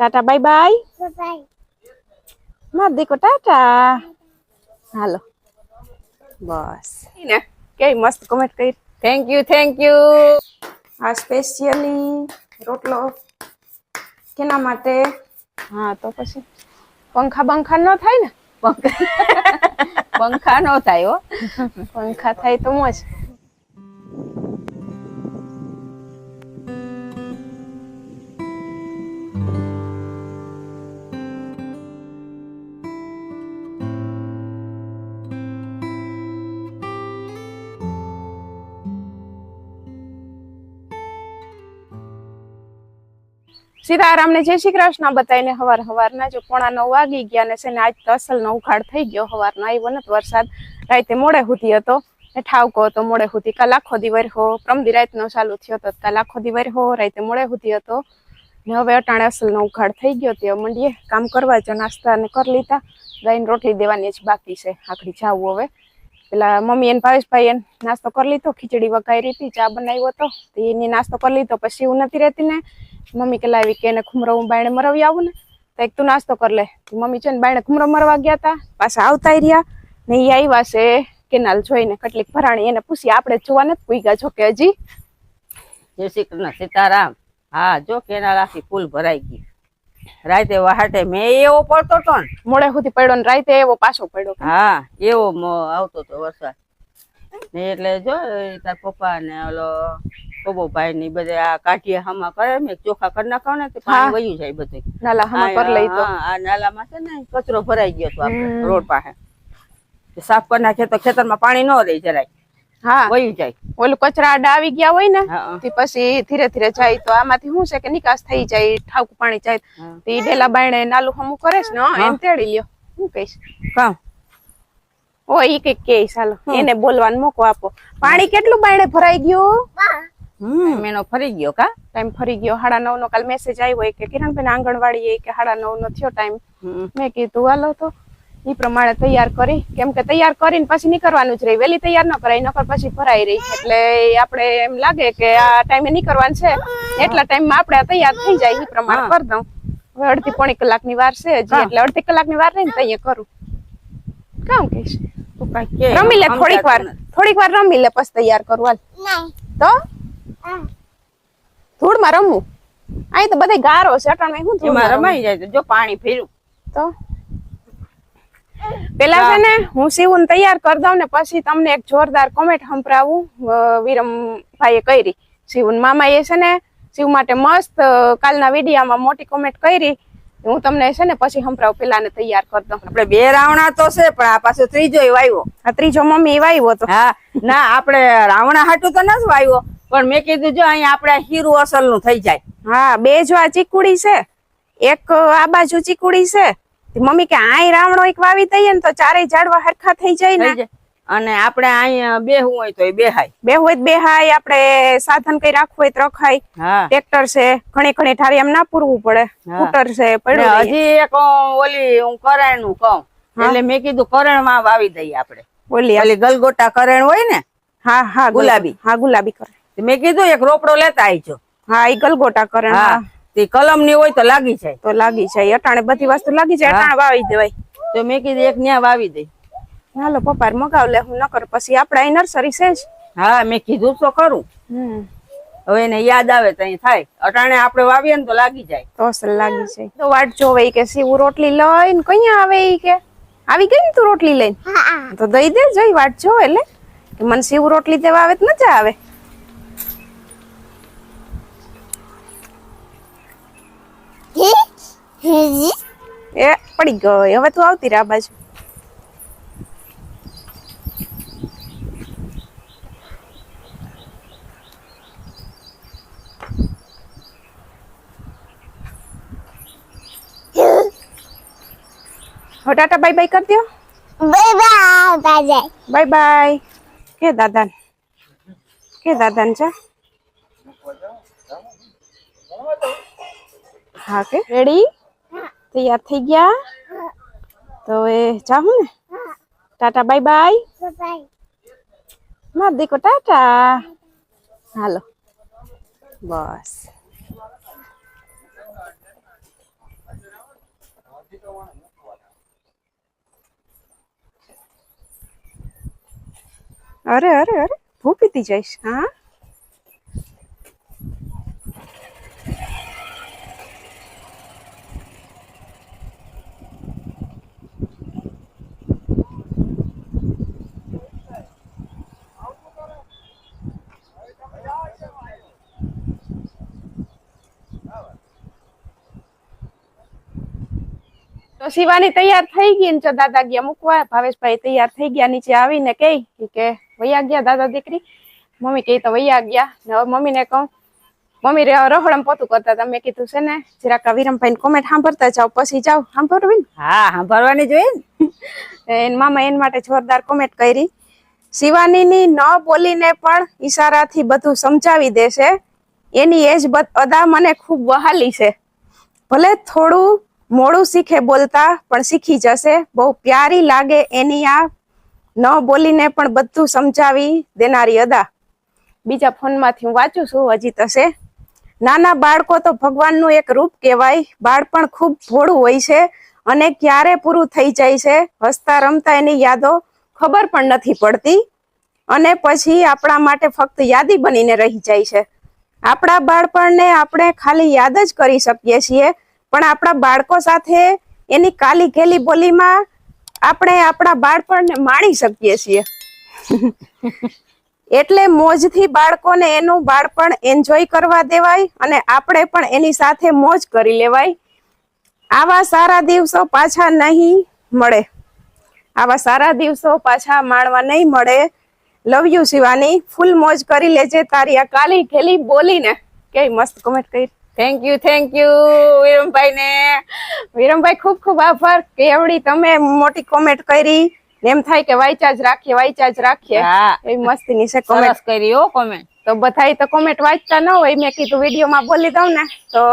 Tata bye bye. માર દીકો ટાટા હાલો બસ ને કેવી મસ્ત કમેન્ટ કરી થેન્ક યુ થેન્ક યુ આ સ્પેશિયલી રોટલો કેના માટે હા તો પછી પંખા બંખા ન થાય ને પંખા ન થાય હો પંખા થાય તો મોજ સીતારામને જય શ્રી કૃષ્ણ બતાવીને હવાર હવારના જો પોણા નવ વાગી ગયા ને છે ને આજ તો અસલનો ઉખાડ થઈ ગયો. હવારનો આવ્યો ને વરસાદ રાતે મોડે હુતી હતો ને ઠાવકો હતો, મોડે હુતી કાલ આખો દી વરહો પ્રમદી રાતનો ચાલુ થયો હતો કાલ આખો દી હો, રાતે મોડે હુતી હતો. ને હવે અટાણે અસલ નો ઉખાડ થઈ ગયો તે મંડીએ કામ કરવા જો નાસ્તા ને કરી લીધા. ગાયને રોટલી દેવાની જ બાકી છે, આખડી જાવું હવે. પેલા મમ્મી એને ભાવેશભાઈ એને નાસ્તો કરી લીધો, ખીચડી વઘારી હતી, ચા બનાવ્યો હતો. એની નાસ્તો કરી લીધો, પછી હું નથી રહેતી ને. મમ્મી કે લાવી કે એને ખુમરો હું બાયણે મરવી આવું ને. તો એક તું નાસ્તો કરી લે. મમ્મી છે ને બાયણે ખુમરો મરવા ગયા હતા પાછા આવતા રહ્યા ને એ આવ્યા છે કેનાલ જોઈને. કેટલીક ભરાણી એને પૂછી, આપણે જોવા નથી પૂગ્યા છો કે હજી? જય શ્રી કૃષ્ણ સીતારામ. હા, જો કેનાલ આખી ફૂલ ભરાઈ ગઈ. રાતે વહાટે મેં એવો પડતો તો ને. મોડે સુધી પડ્યો ને રાતે એવો પાછો પડ્યો. હા એવો આવતો તો વરસાદ. ને એટલે જો તાર પપ્પા ને ઓલો કોબો ભાઈ ની બધે આ કાઢીએ હામા કરે મેં ચોખા કરી નાખો ને તો પાણી વયું જાય બધું. નાલા હમા પર લઈ તો. આ નાલા માં છે ને કચરો ભરાઈ ગયો તો આપણે રોડ પાસે. સાફ કરી નાખીએ તો ખેતરમાં પાણી ન રહી જરાય. હા. વયું જાય. ઓલું કચરા આવી ગયા હોય ને તે પછી ધીરે ધીરે જાય તો આમાંથી શું છે કે નિકાસ થઈ જાય ઠાવકું પાણી જાય. તો ઈ ડેલા બાયણે નાલું હમું કરે છે ને એમ તેડી લ્યો. હું કહીશ? કામ ઓ ઈ કે ચાલો એને બોલવાનો મોકો આપો. પાણી કેટલું બાયણે ભરાઈ ગયું? મેનો ફરી ગયો કા? ટાઈમ ફરી ગયો. સાડા નવ નો કાલ મેસેજ આવ્યો કે કિરણબેન આંગણવાડી કે સાડા નવ નો થયો ટાઈમ. મેં કીધું હાલો તો. ઈ પ્રમાણે તૈયાર કરી કેમ કે તૈયાર કરીને પછી નીકળવાનું જ રહી. વહેલી તૈયાર ન કરાય નકર પછી ભરાઈ રહી. એટલે આપણે એમ લાગે કે આ ટાઈમે નીકળવાનું છે. એટલા ટાઈમમાં આપણે તૈયાર થઈ જાય એ પ્રમાણે કરી દઉં. હવે અડધી પોણી કલાકની વાર છે હજી એટલે અડધી કલાકની વાર રહીને તૈયાર કરું. કામ કહીશ રમી લે થોડીક વાર થોડીક વાર રમી લે પછી તૈયાર કરું હાલ. તો. ધૂળમાં રમવું અહીં તો બધા ગારો છે અટાણમાં શું ધૂળમાં રમાઈ જાય જો પાણી ફેર્યું તો? પેલા છે ને હું સીવું તૈયાર કરી દઉં ને પછી તમને એક જોરદાર કોમેન્ટ સંભળાવું વિરમભાઈ કરી. શિવન એ છે ને શિવ માટે મસ્ત કાલના વિડીયામાં મોટી કોમેન્ટ કરી. હું તમને છે ને પછી સંભળાવું પેલા ને તૈયાર કરી દઉં. આપણે બે રાવણા તો છે પણ આ પાછો ત્રીજો વાવ્યો આ ત્રીજો મમ્મી વાવ્યો તો. હા ના આપણે રાવણા હાટું તો નથી વાવ્યો પણ મેં કીધું જો અહીંયા આપણે હીરું અસલનું થઈ જાય. હા બે જો આ ચીકુડી છે. એક આ બાજુ ચીકુડી છે. મમ્મી કે આય રાવણો એક વાવી દઈએ ને તો ચારેય ઝાડવા હરખા થઈ જાય ને. અને આપણે અહીંયા બેહવું હોય તો બેહાય. બે હોય તો બે હાય આપણે સાધન કઈ રાખવું હોય તો રખાય. ટ્રેક્ટર છે ઘણી ઘણી ઠારી એમ ના પૂરવું પડે. સ્કૂટર છે પડ્યું હજી એક ઓલી હું કરણનું કહું એટલે મેં કીધું કરણમાં વાવી દઈએ આપણે. ઓલી ઓલી ગલગોટા કરણ હોય ને? હા હા ગુલાબી. હા ગુલાબી કરે મેં કીધું એક રોપડો લેતા આવજો હા એ ગલગોટા કરે હા. હા. તે કલમની હોય તો લાગી જાય. તો લાગી જાય. અટાણે બધી વસ્તુ લાગી જાય. અટાણે વાવી દેવાય. તો મેં કીધું એક ન્યા વાવી દે. હાલો પપ્પા મગાવ લે હું નકર પછી આપડે અહીં નર્સરી છે જ. હા મેં કીધું તો કરું. હવે એને યાદ આવે તો અહીં થાય. અટાણે આપણે વાવીએ ને તો લાગી જાય. તો લાગી જાય. તો વાટ જોવે કે શિવ રોટલી લઈને કઈ આવે ઈ કે? આવી ગઈ ને તું રોટલી લઈને. તો દઈ દે જોઈ વાટ જોવે એટલે કે મને શિવ રોટલી દેવા આવે તો મજા આવે. એ પડી ગયો. હવે તું આવતી રહે આ બાજુ. હવે ટાટા બાય બાય કરી દો bye bye bye. Bye bye. કે દાદા કે દાદા છે હા કે રેડી તૈયાર થઈ ગયા? તો એ જાઉં ને? Tata bye bye. માર દીકો ટાટા. હાલો. બસ. અરે અરે અરે. હું પીતી જઈશ હા? તો શિવાની તૈયાર થઈ ગઈ ને દાદા ગયા મૂકવા. ભાવેશભાઈ તૈયાર થઈ ગયા નીચે આવીને કહી કે વૈયા ગયા દાદા દીકરી. મમ્મી કહે તો વૈયા ગયા. ને હવે મમ્મીને કહું મમ્મી રહોડમ પોતું કરતા. તમે કીધું છે ને જરાક વિરમભાઈ કોમેન્ટ સાંભળતા જાઓ પછી જાઓ. સાંભળવી હા સાંભળવાની જોઈએ ને. એન મામા એન માટે જોરદાર કોમેન્ટ કરી. શિવાનીની ન બોલીને પણ ઈશારાથી બધું સમજાવી દેશે. એની એજ અદા મને ખૂબ વહાલી છે. ભલે થોડું મોડું શીખે બોલતા, પણ શીખી જશે. બહુ પ્યારી લાગે એની આ. ન બોલીને પણ બધું સમજાવી દેનારી અદા. બીજા ફોનમાંથી હું વાંચું છું, હજી તશે નાના બાળકો તો ભગવાનનું એક રૂપ કહેવાય. બાળપણ ખૂબ ભોળું હોય છે અને ક્યારે પૂરું થઈ જાય છે, હસતા રમતા એની યાદો ખબર પણ નથી પડતી. અને પછી આપણા માટે ફક્ત યાદી બનીને રહી જાય છે. આપણા બાળપણને આપણે ખાલી યાદ જ કરી શકીએ છીએ. પણ આપણા બાળકો સાથે એની કાલી ઘેલી બોલીમાં આપણે આપણા બાળપણને માણી શકીએ છીએ. એટલે મોજથી બાળકોને એનું બાળપણ એન્જોય કરવા દેવાય અને આપણે પણ એની સાથે મોજ કરી લેવાય. આવા સારા દિવસો પાછા નહીં મળે. આવા સારા દિવસો પાછા માણવા નહીં મળે. Love you Shivani. ફૂલ મોજ કરી લેજે તારી આ કાલી ખેલી બોલીને. કે મસ્ત કમેન્ટ કરી. થેન્ક યુ થેન્ક યુ વિરમભાઈ ને વિરમભાઈ ખૂબ ખૂબ આભાર કે એવડી તમે મોટી કોમેન્ટ કરી. એમ થાય કે વાંચા જ રાખીએ વાંચા જ રાખીએ. એવી મસ્તીની છે કોમેન્ટ કરી હો કોમેન્ટ તો બધાય તો કોમેન્ટ વાંચતા ન હોય. મેં કીધું વિડીયોમાં બોલી દઉં ને તો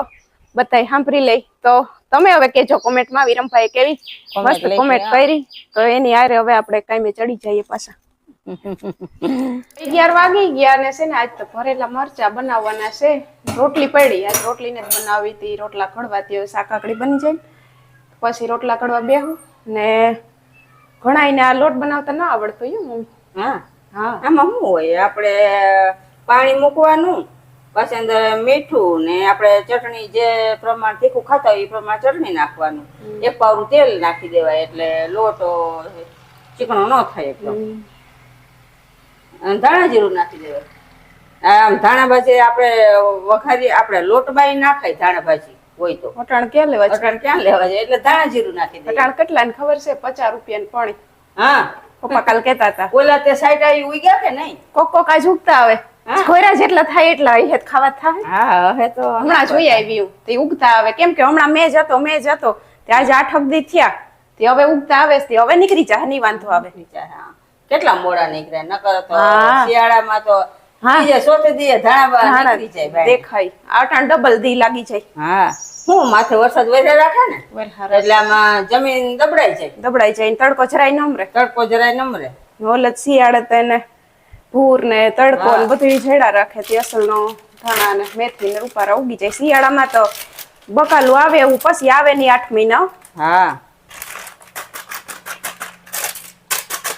બધાય સાંભળી લઈ. તો તમે હવે કેજો કોમેન્ટમાં વિરમભાઈ કેવી મસ્ત કોમેન્ટ કરી. તો એની હારે હવે આપણે કાંઈ ચડી જઈએ પાછા. અગિયાર વાગી ગયા ને છે ને આજ તો ભરેલા મરચા બનાવવાના છે. રોટલી પડી આજ રોટલી ને જ બનાવી હતી. રોટલા કડવાતી હવે શાકાકડી બની જાય પછી રોટલા કડવા બેહું ને ઘણાઈને આ લોટ બનાવતા ના આવડતો હું હા. હા. આમાં શું હોય? આપણે પાણી મૂકવાનું પછી અંદર મીઠું ને આપણે ચટણી જે પ્રમાણ તીખું ખાતા હોય એ પ્રમાણે ચટણી નાખવાનું. એક પાવરું તેલ નાખી દેવાય એટલે લોટ ચીકણો ન થાય એકદમ. અને ધાણા જીરું નાખી દેવાય. આમ ધાણા ભાજી આપણે વઘારી આપણે લોટ બાઈ નાખાય ધાણા ભાજી હોય તો. વટાણ ક્યાં લેવા છે? અટાણ ક્યાં લેવા જાય એટલે ધાણા જીરું નાખી દે વટાણ કેટલા ને ખબર છે? પચાસ રૂપિયા પાણી. હા. પપ્પા કાલ કેતા હતા. ઓલા તે સાઈડ આવી ઉઈ ગયા કે નહીં? કોક કોક આજ ઉગતા આવે. ખોરા જેટલા થાય એટલા અહીં ખાવા થાય. હા હવે તો હમણાં જોઈ આવી હું તે ઉગતા આવે. કેમ કે હમણાં મેં જતો મેં જતો તે આજે આઠક દી થયા. તે હવે ઉગતા આવે તે. હવે નીકળી જાય નહીં વાંધો આવે. હા. કેટલા મોડા નીકળ્યા નકર તો શિયાળામાં તો. બીજે સોતે દીએ ધાણા બહાર નીકળી જાય બાય. દેખાય. આટાણ ડબલ દી લાગી જાય. હા. હું માથે વરસાદ વધારે રાખે ને? વેલ એટલે આમાં જમીન દબડાઈ જાય. દબડાઈ જાય ને તડકો જરાય ન તડકો જરાય નમરે ઓલ જ શિયાળે તેને ભૂર ને તડકો ને બધું જેડા રાખે તે અસલ નો ધાણા ને મેથી ને રૂપારા ઉગી જાય. શિયાળામાં તો બકાલું આવે એવું પછી આવે નહીં આઠ મહિના. હા.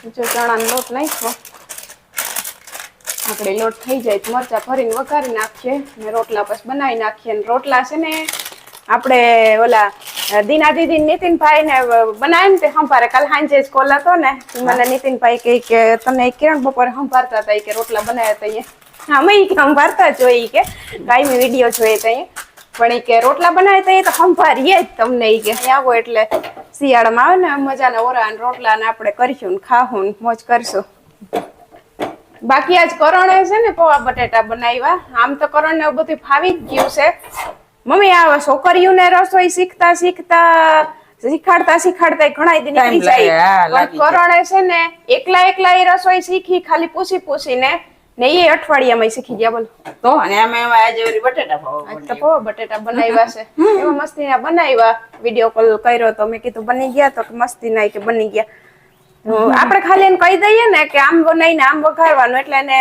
જો ચણાનો લોટ નાખ્યો. આપણે લોટ થઈ જાય તો મરચા ભરીને વઘારી નાખીએ ને રોટલા પછી બનાવી નાખીએ. ને રોટલા છે ને આપણે ઓલા દીના દીદી નીતિનભાઈ ને બનાવે ને તે સંભારે. કાલ સાંજે જ કોલ હતો ને. મને નીતિનભાઈ કહે કે તમે કિરણ બપોરે સંભારતા હતા કે રોટલા બનાવ્યા હતા અહીંયા હા મેં કે સંભારતા જ હોય ઈ કે. કાયમી વીડિયો જોઈએ ત્યાં પણ એ કે રોટલા બનાવે તો એ તો સંભારીએ જ તમને એ કે. આવો એટલે શિયાળામાં આવે ને મજાના ઓરા ને રોટલા ને આપણે કરીશું ને ખાવું ને મોજ કરશું. બાકી આજ કરણે છે ને પૌવા બટેટા બનાવ્યા. આમ તો કરણ ને બધું ફાવી જ ગયું છે. મમ્મી આ છોકરીઓને રસોઈ શીખતા શીખતા શીખાડતા શીખાડતા ઘણા દિન નીકળી જાય. કરણે છે ને એકલા એકલા એ રસોઈ શીખી ખાલી પૂછી પૂછીને ને એ અઠવાડિયામાં શીખી ગયા બોલો. તો અને અમે આજે ઓરી બટેટા પાવ તો પાવ બટેટા બનાવ્યા છે. એવા મસ્તીના બનાવ્યા. વિડિયો કોલ કર્યો તો મેં કીધું બની ગયા તો મસ્તી ના કે બની ગયા. આપણે ખાલી એને કહી દઈએ ને કે આમ બનાવીને આમ વઘારવાનું એટલે એને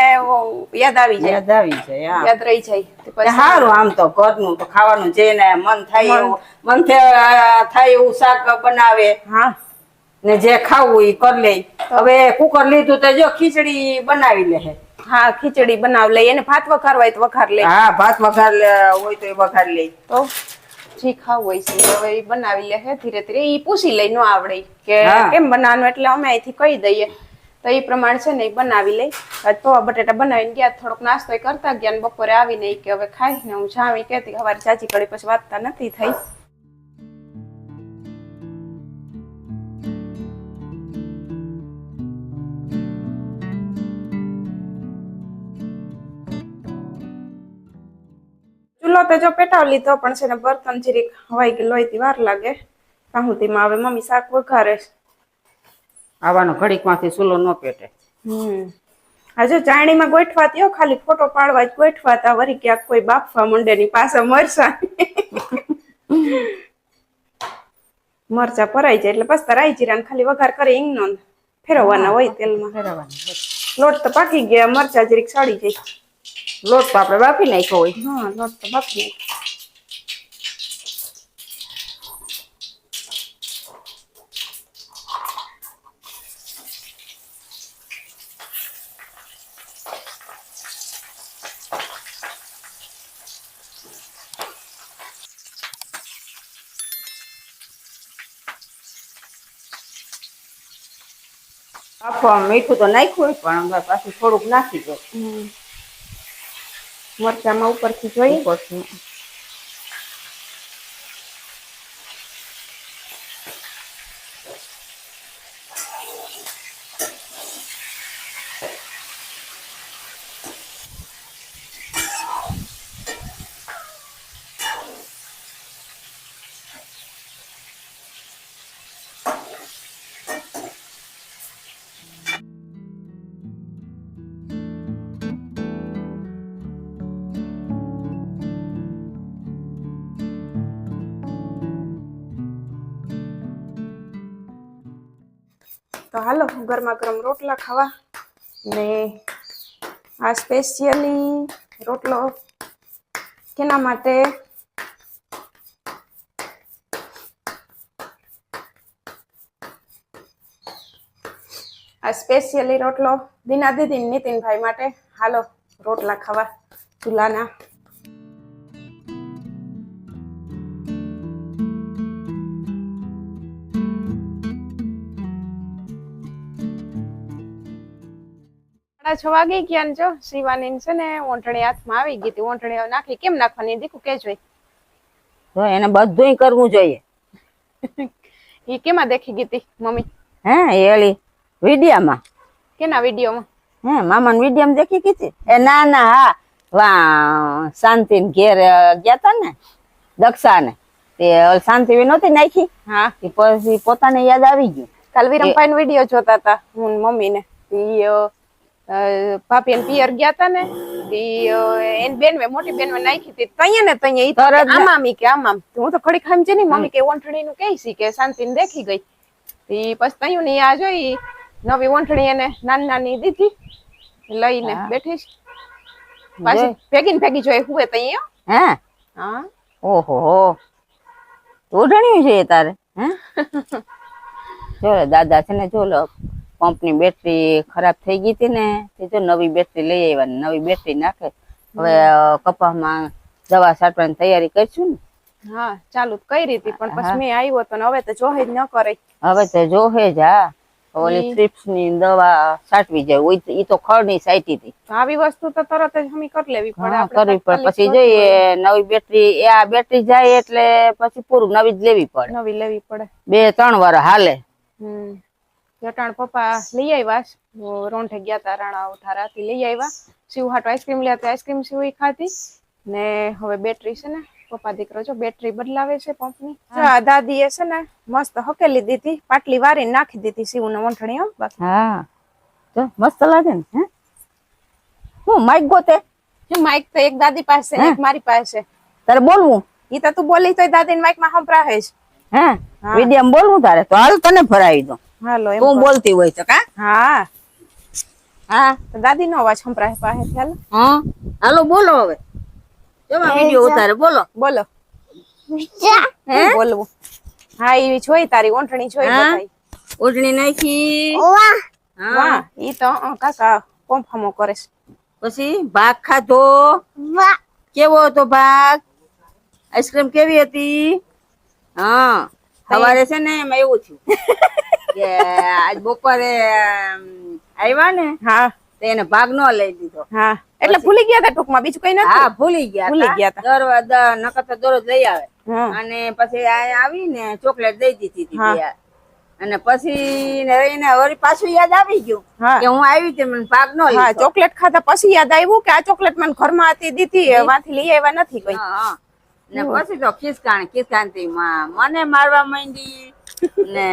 યાદ આવી જાય. યાદ આવી જાય યાદ રહી જાય. સારું આમ તો ઘરનું તો ખાવાનું જે ને મન થાય એવું મન થાય એવું શાક બનાવે. હા. ને જે ખાવું એ કરી લે. હવે કુકર લીધું તો જો ખીચડી બનાવી લે હા ખીચડી બનાવ લઈ અને ભાત વઘારવા હોય તો વઘાર લઈ હા ભાત વઘાર હોય તો એ વઘાર લઈ તો જે ખાવ હોય છે હવે બનાવી લે હે ધીરે ધીરે. ઈ પૂછી લઈ ન આવડે. કે કેમ બનાવવાનું? એટલે અમે અહીંથી કહી દઈએ. તો એ પ્રમાણે છે ને એ બનાવી લઈ. તો પૌવા બટેટા બનાવીને ગયા થોડોક નાસ્તો કરતા ગયા ને બપોરે આવીને કે હવે ખાઈ ને હું જાવી કેતી હવારે ચાચી કડી પછી વાતતા નથી થઈ. જો પેટાવ લીધો પણ છે ને બર્તન જીરીક હવાઈ ગયેલો હોય તી વાર લાગે. પાહુતીમાં હવે મમ્મી શાક વઘારે આવવાનો ઘડીકમાંથી ચૂલો ન પેટે. હમ. હજુ ચાણીમાં ગોઠવા ત્યો ખાલી ફોટો પાડવા જ ગોઠવા તા વરી ક્યાંક કોઈ બાફવા મંડે ની પાસે મરસા. મરચા પરાઈ જાય એટલે બસ રાઈ જીરા ખાલી વઘાર કરે ઈંગનો ને ફેરવવાના હોય તેલમાં. ફેરવવાના લોટ તો પાકી ગયા મરચા જીરીક સડી જાય. લોટ તો આપણે બાફી નાખ્યો હોય હા લોટ તો બાકી નાખ્યો. બાફવામાં મીઠું તો નાખ્યું હોય પણ હવે પાછું થોડુંક નાખી દો હમ. મરચામાં ઉપરથી જોઈ ઉપરથી. ગરમા ગરમ રોટલા ખાવા ને આ સ્પેશિયલી રોટલો કેના માટે? આ સ્પેશિયલી રોટલો દીના દીદી નીતિનભાઈ માટે. હાલો, રોટલા ખાવા, ચૂલાના. છ વાગી ગયા જો? શિવાની છે ને ઓંટણી હાથમાં આવી ગઈ હતી. ઓંટણી નાખી. કેમ નાખવાની? દીકુ કેજો તો એને બધું કરવું જોઈએ. એ કેમાં દેખી ગઈ હતી મમ્મી? હે એલી વિડિયામાં. કેના વિડીયોમાં? હે મામાને વિડિયામાં દેખી કીધી એ ના ના હા વા શાંતિ ઘેર ગયા તા ને દક્ષા ને તે શાંતિ નહોતી નાખી. હા. એ પછી પોતાને યાદ આવી ગયું. કાલ વિરમભાઈ વીડિયો જોતા હતા હું ને મમ્મી ને ઈ ભાભી ને પિયર ગયા તા ને એન બેન મોટી બેન નાખી હતી. તૈયા ને તૈયા કે આમ કે આમ આમ. હું તો ખડી ખામ છે ને મમ્મી કે ઓંઠણી નું કે સી કે? શાંતિ ને દેખી ગઈ. ઈ પછી તૈયું ને આ જોઈ નવી ઓંઠણી એને નાની નાની દીધી. લઈને બેઠીશ બેઠી પાછી ભેગી ને ભેગી જોઈ હુએ તૈયા હે? હા. ઓહો હો. ઉડણ્યું છે તારે હે? જો દાદા છે ને જો લો. પંપની બેટરી ખરાબ થઈ ગઈ હતી ને તે જો નવી બેટરી લઈ આવ્યા ને નવી બેટરી નાખે. હવે કપાસમાં દવા છાંટવાની તૈયારી કરશું ને? હા ચાલુ કઈ રીતે પણ પછી મેં આવ્યો તો હવે તો જોહે જ ન કરે. હવે તો જોહે જ હા. ઓલી સ્ટ્રીપ્સની દવા છાંટવી જાય તો- ઈ તો ખડની સાઈટી હતી. આવી વસ્તુ તો તરત જ હમી કરી લેવી પડે. કરવી પડે. પછી ન જોઈએ નવી બેટરી એ આ બેટરી જાય એટલે પછી પૂરું નવી જ લેવી પડે. નવી લેવી પડે. બે ત્રણ વાર હાલે. હમ. જટાણ પપ્પા લઈ આવ્યા. રોંઠે ગયા તા રાણા ઉઠારાથી લઈ આવ્યા. શિવ હાટુ આઈસ્ક્રીમ લે આઈસ્ક્રીમ શિવ ખાધી. ને હવે બેટરી છે ને પપ્પા દીકરો જો બેટરી બદલાવે છે પંપની. દાદીએ છે ને મસ્ત હકેલી દીધી પાટલી વારી નાખી દીધી શિવને વંઠણી આમ બસ. હા. તો મસ્ત લાગે ને હે? માઈક ગોતે? માઈક તો એક દાદી પાસે ને એક મારી પાસે. તારે બોલવું? ઈ તો તું બોલી તો દાદી માઈકમાં સંભળાવે છે હે. વિડીયમ બોલવું તારે? તો હાલ તને ભરાવી દો હાલો એમ તું. બોલતી હોય તો કા? હા. હા. દાદી નો અવાજ સંભળાય પાસે ચાલો હા. હાલો બોલો હવે. જમા વિડિયો ઉતારે? બોલો. બોલો. હે? બોલવું? હા એ જોઈ તારી ઓંટણી જોઈ બતાઈ. ઓઢણી નાખી. વાહ હા. વાહ ઈ તો કાકા કોંફામો કરે છે. પછી ભાગ ખાધો? વાહ. કેવો હતો ભાગ? આઈસ્ક્રીમ કેવી હતી? હા. સવારે છે ને એમાં એવું થયું કે આજ બપોરે આવ્યા ને હા. તો એને ભાગ ન લઈ દીધો. હા. એટલે ભૂલી ગયા હતા ટૂંકમાં? બીજું કઈ નથી? હા ભૂલી ગયા ભૂલી ગયા હતા દર નકર તો દરરોજ લઈ આવે. અને પછી આ આવીને ચોકલેટ દઈ દીધી હતી અને પછી ને એને વળી પાછું યાદ આવી ગયું કે હું આવી હતી મને ભાગ નો હા ચોકલેટ ખાતા પછી યાદ આવ્યું કે આ ચોકલેટ મને ઘરમાં હતી દીધી વાથી લઈ આવ્યા નથી કોઈ. ને પછી તો ખિસકાણ ખિસકાણતી માં મને મારવા માંડી ને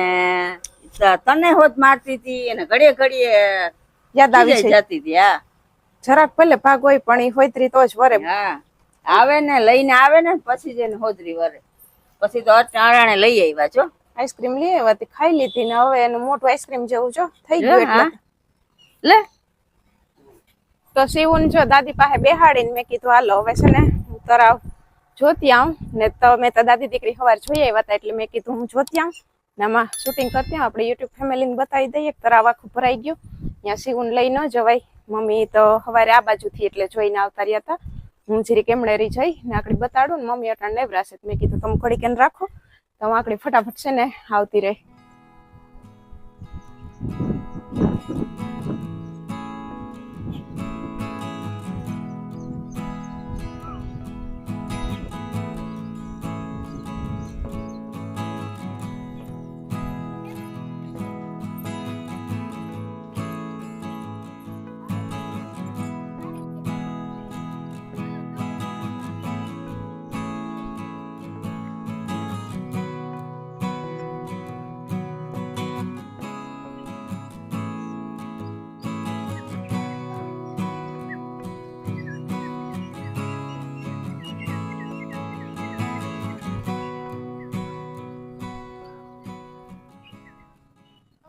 તને હોત મારતી હતી અને ઘડીએ ઘડીએ યાદ આવી જતી હતી હા. જરાક ભલે ભાગ હોય પણ એ હોયત્રી તો જ વરે. હા. આવે ને લઈને આવે ને પછી જ એને હોદરી વરે. પછી તો અટાણે લઈ આવ્યા છો આઈસ્ક્રીમ લઈ આવ્યા તે ખાઈ લીધી ને હવે એનું મોટું આઈસ્ક્રીમ જેવું જો થઈ ગયું. એટલે. લે. તો શિવન જો દાદી પાસે બેહાડીને મેં કીધું હાલો હવે છે ને તરાવ. જોતી આવું. ને તો મેં તો દાદી દીકરી સવાર જોઈ આવ્યા હતા એટલે મેં કીધું હું જોતી આવું. ને આમાં શૂટિંગ કરતી આપણે યુટ્યુબ ફેમિલીને બતાવી દઈએ. તરાવ આખું ભરાઈ ગયું. ત્યાં સીવું લઈ ન જવાય. મમ્મી તો સવારે આ બાજુથી એટલે જોઈને આવતા રહ્યા હતા હું જીરી રહી જઈ ને આકડી બતાડું ને મમ્મી અટાણ નેવરાશે. તો મેં કીધું, તમે ઘડી કેન રાખો. તો હું આકડી ફટાફટ છે ને આવતી રહી.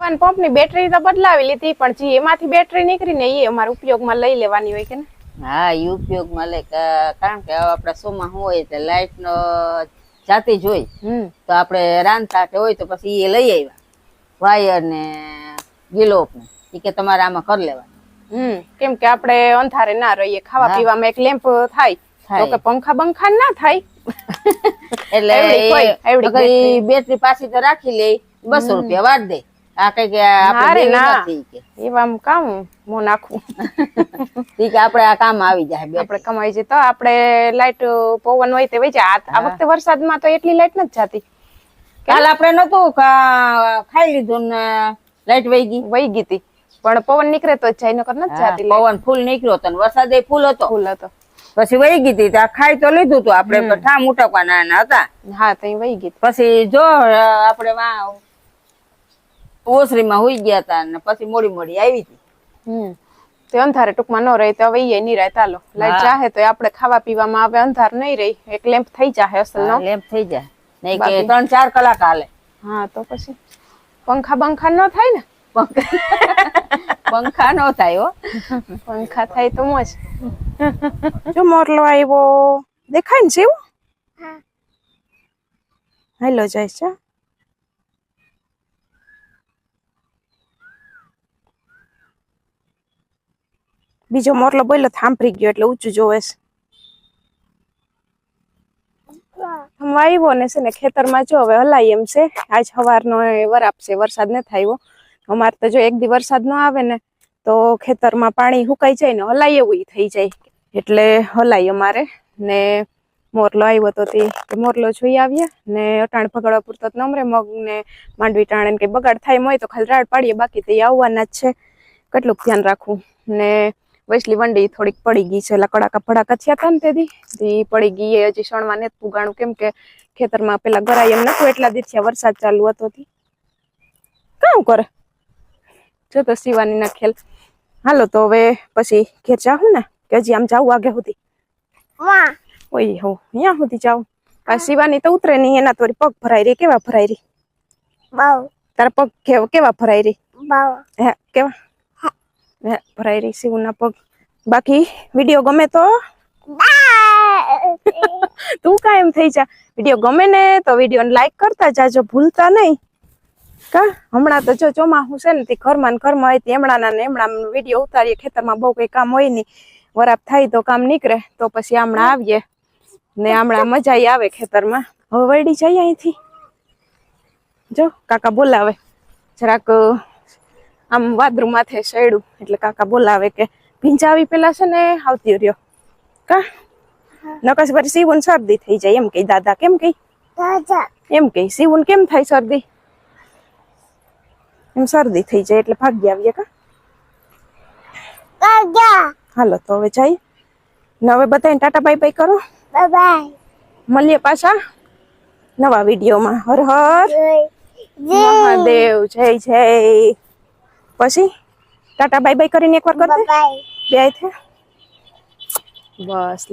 વન પંપની બેટરી તો બદલાવી લીધી પણ જે એમાંથી બેટરી નીકળી ને એ અમારે ઉપયોગમાં લઈ લેવાની હોય કે ને? હા એ ઉપયોગમાં લે કારણ કે આપણા શોમાં હોય તો લાઈટ નો જાતી જ હોય તો આપણે રાંધતા કે હોય તો પછી એ લઈ આવ્યા. વાયર ને ગિલોપ ને એ કે તમારે આમાં કરી લેવાનું. કેમ કે આપણે અંધારે ના રહીએ ખાવા પીવામાં એક લેમ્પ થાય. તો કે પંખા બંખા ના થાય. એટલે બેટરી. પાછી તો રાખી લે બસો રૂપિયા વાર દે. આ કઈ કે આપણે. નથી એવા કામ મો નાખવું આપડે આપણે આ કામ આવી જાય. આપણે કમાઈ જઈએ. તો આપણે લાઈટ પવન હોય તે વહી આ- વખતે વરસાદમાં તો એટલી લાઈટ નથી જાતી. કાલ આપણે નતું ખાઈ લીધું ને લાઈટ વહી ગઈ. વહી ગઈ તી પણ પવન નીકળે તો જ જાય નકર નથી જતી પવન ફૂલ નીકળ્યો હતો વરસાદ એ ફૂલ હતો. ફૂલ હતો. પછી વહી ગઈ હતી ખાઈ તો લીધું હતું આપણે ઠામ ઉટકવાના ના હતા. હા તો વહી ગઈ પછી જો આપડે આપણે વા ઓસરીમાં હોઈ ગયા હતા ને પછી મોડી મોડી આવી હતી. હમ. તે અંધારે ટૂંકમાં ન રહી તો હવે એ નહીં રહે ચાલો. લાઈટ ચાહે તો આપણે ખાવા પીવામાં હવે અંધાર નહીં રહી એક લેમ્પ થઈ જાહે અસલ નો? લેમ્પ થઈ જાય. નહીં કે ત્રણ ચાર કલાક હાલે. હા તો પછી? પંખા બંખા ન થાય ને? પંખા નો થાય હો. પંખા થાય તો મોજ. જો મોરલો આવ્યો. દેખાય ને જેવું? હેલો જય છે બીજો મોરલો બોલ્યો થાંભરી ગયો એટલે ઊંચું જોવે છે. આવ્યો ને છે ને ખેતરમાં જો હવે હલાય એમ છે. આજ સવારનો વરાપ છે, વરસાદ ન આવ્યો. અમારે તો જો એક દી વરસાદ ન આવે ને તો ખેતરમાં પાણી સુકાઈ જાય ને હલાય એવું થઈ જાય. એટલે હલાય અમારે ને મોરલો આવ્યો તો તે મોરલો જોઈ આવ્યા ને અટાણ ભગાડવા પૂરતો નમરે મગ ને માંડવી ટાણે કઈ બગાડ થાય હોય તો ખાલી રાડ પાડીએ, બાકી તો આવવાના જ છે. કેટલુંક ધ્યાન રાખવું ને વૈસલી વંડી થોડીક પડી ગઈ છે. લકડાકા કડાકા ફડાકા થયા હતા ને તેથી ઈ પડી ગઈ એ હજી સણમાં ને પુગાણું કેમ કે ખેતરમાં પેલા ગરાય એમ નતું એટલા દિવસ વરસાદ ચાલુ હતો તી. કામ કરે? જો તો શિવાની ના ખેલ. હાલો તો હવે પછી ઘેર જાઉં ને કે હજી આમ જાવું આગે સુધી ઓય હો અહીંયા સુધી જાઉં? આ શિવાની તો ઉતરે નહીં એના તો પગ ભરાઈ રહી કેવા ભરાઈ રહી તારા પગ કેવા ભરાઈ રહી હે કેવા? ભરાઈ રહી શિવના પગ બાકી વીડિયો ગમે તો? તું કાયમ થઈ જા. વીડિયો ગમે ને તો વીડિયો લાઈક કરતા જાજો ભૂલતા નહીં. કા? હમણાં તો જો ચોમાસું છે ને તે ઘરમાં ને ઘરમાં હોય તે હમણાં ને હમણાં વીડિયો ઉતારીએ ખેતરમાં બહુ કઈ કામ હોય નહીં. વરાપ થાય તો કામ નીકળે તો પછી હમણાં આવીએ. ને હમણાં મજા આવે ખેતરમાં. હવે વળી જઈએ અહીંથી. જો કાકા બોલાવે. જરાક આમ વાદરું માથે સડ્યું એટલે કાકા બોલાવે કે ભીંજાવી પેલા છે ને આવતી રહ્યો. કા? નકશ પછી સીવન શરદી થઈ જાય. એમ કઈ દાદા કેમ કઈ એમ કઈ સીવન કેમ થાય શરદી? એમ શરદી થઈ જાય એટલે ભાગી આવીએ કા? હાલો તો હવે જઈ ને હવે બધાને ટાટા બાય બાય કરો. બાય મળીએ પાછા નવા વિડીયોમાં. હર હર. મહાદેવ જય જય. પછી? ટાટા બાય બાય કરીને એકવાર કરી દે બે બસ